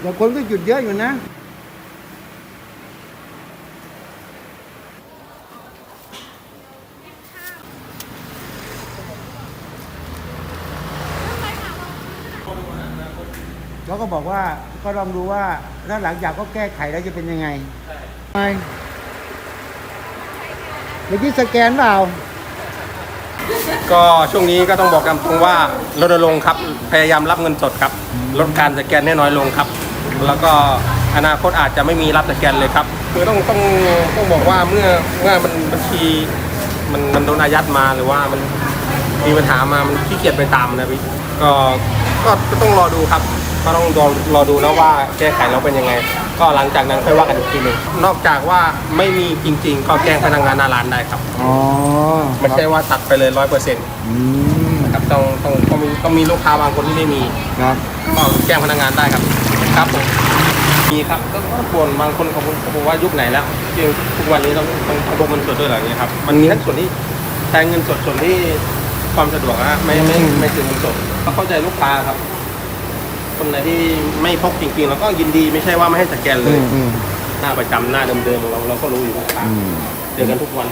แต่คนก็หยุดเยอะอยู่นะเขาก็บอกว่าก็ลองดูว่าถ้าหลังจากก็แก้ไขแล้วจะเป็นยังไงใช่เมื่อกี้สแกนเปล่า ก็ช่วงนี้ก็ต้องบอกตามตรงว่ารณรงค์ครับ พยายามรับเงินสดครับ ลดการสแกนให้น้อยลงครับ แล้วก็อนาคตอาจจะไม่มีรับสแกนเลยครับคือต้องต้องต้องบอกว่าเมื่อเมื่อมันบัญชีมันมันโดนอายัดมาหรือว่ามันมีปัญหามามันขี้เกียจไปตามนะพี่ก็ก็ก็ต้องรอดูครับ ก็ต้องรอรอดูแล้วว่าแก้ไขแล้วเป็นยังไง ก็หลังจากนั้นค่อยว่ากันอีกทีหนึงนอกจากว่าไม่มีจริง ๆ ก็แจ้งพนักงานหน้าร้านได้ครับอ๋อไม่ใช่ว่าตัดไปเลยร้อยเปอร์เซ็นต์อืมนะครับต้องต้องต้องมีต้องมีลูกค้าบางคนที่ไม่มีครับก็แจ้งพนักงานได้ครับ ครับผมมีครับก็ก็ควรบางคนเขาเขาบอกว่ายุคไหนแล้วที่ทุกวันนี้ต้องต้องต้องพกเงินสดด้วยเหรออย่างเงี้ยครับมันมีทั้งส่วนที่ใช้เงินสดส่วนที่ความสะดวกนะไม่ไม่ไม่ถึงเงินสดก็เข้าใจลูกค้าครับ คนไหนที่ไม่พกจริงๆเราก็ยินดีไม่ใช่ว่าไม่ให้สแกนเลอืยมอืมหน้าประจำหน้าเดิมๆเราเราก็รู้อยู่ว่าอืมเจอกันทุกวัน